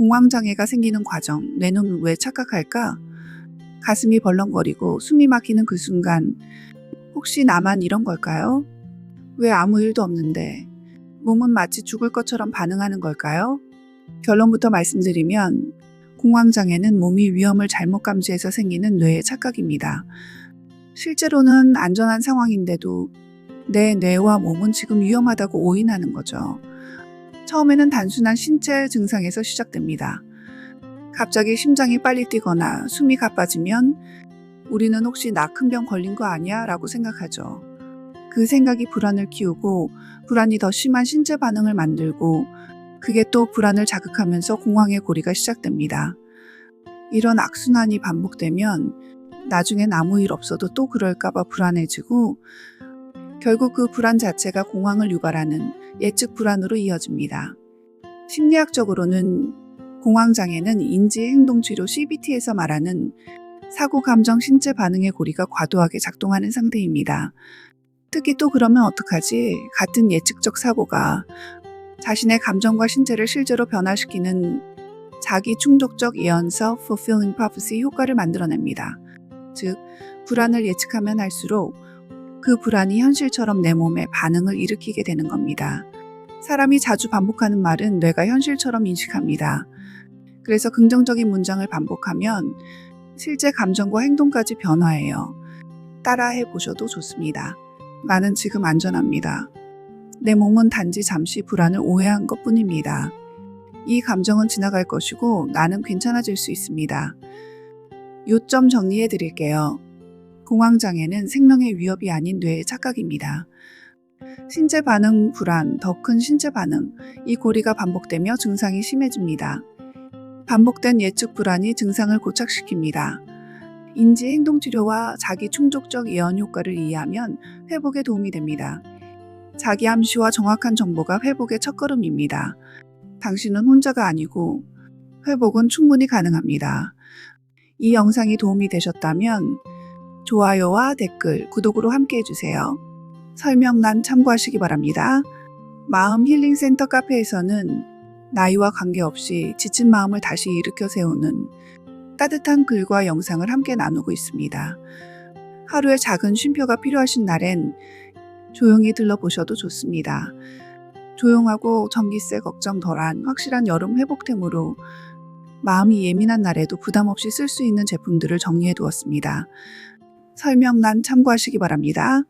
공황장애가 생기는 과정, 뇌는 왜 착각할까? 가슴이 벌렁거리고 숨이 막히는 그 순간, 혹시 나만 이런 걸까요? 왜 아무 일도 없는데, 몸은 마치 죽을 것처럼 반응하는 걸까요? 결론부터 말씀드리면, 공황장애는 몸이 위험을 잘못 감지해서 생기는 뇌의 착각입니다. 실제로는 안전한 상황인데도 내 뇌와 몸은 지금 위험하다고 오인하는 거죠. 처음에는 단순한 신체 증상에서 시작됩니다. 갑자기 심장이 빨리 뛰거나 숨이 가빠지면 우리는 혹시 나 큰 병 걸린 거 아니야? 라고 생각하죠. 그 생각이 불안을 키우고 불안이 더 심한 신체 반응을 만들고 그게 또 불안을 자극하면서 공황의 고리가 시작됩니다. 이런 악순환이 반복되면 나중엔 아무 일 없어도 또 그럴까봐 불안해지고 결국 그 불안 자체가 공황을 유발하는 예측 불안으로 이어집니다. 심리학적으로는 공황장애는 인지행동치료 CBT에서 말하는 사고, 감정, 신체 반응의 고리가 과도하게 작동하는 상태입니다. 특히 또 그러면 어떡하지? 같은 예측적 사고가 자신의 감정과 신체를 실제로 변화시키는 자기 충족적 예언서 fulfilling prophecy 효과를 만들어냅니다. 즉, 불안을 예측하면 할수록 그 불안이 현실처럼 내 몸에 반응을 일으키게 되는 겁니다. 사람이 자주 반복하는 말은 뇌가 현실처럼 인식합니다. 그래서 긍정적인 문장을 반복하면 실제 감정과 행동까지 변화해요. 따라해 보셔도 좋습니다. 나는 지금 안전합니다. 내 몸은 단지 잠시 불안을 오해한 것 뿐입니다. 이 감정은 지나갈 것이고 나는 괜찮아질 수 있습니다. 요점 정리해 드릴게요. 공황장애는 생명의 위협이 아닌 뇌의 착각입니다. 신체 반응 불안, 더 큰 신체 반응, 이 고리가 반복되며 증상이 심해집니다. 반복된 예측 불안이 증상을 고착시킵니다. 인지 행동 치료와 자기 충족적 예언 효과를 이해하면 회복에 도움이 됩니다. 자기 암시와 정확한 정보가 회복의 첫걸음입니다. 당신은 혼자가 아니고 회복은 충분히 가능합니다. 이 영상이 도움이 되셨다면 좋아요와 댓글, 구독으로 함께 해주세요. 설명란 참고하시기 바랍니다. 마음 힐링 센터 카페에서는 나이와 관계없이 지친 마음을 다시 일으켜 세우는 따뜻한 글과 영상을 함께 나누고 있습니다. 하루에 작은 쉼표가 필요하신 날엔 조용히 들러보셔도 좋습니다. 조용하고 전기세 걱정 덜한 확실한 여름 회복템으로 마음이 예민한 날에도 부담 없이 쓸 수 있는 제품들을 정리해 두었습니다. 설명란 참고하시기 바랍니다.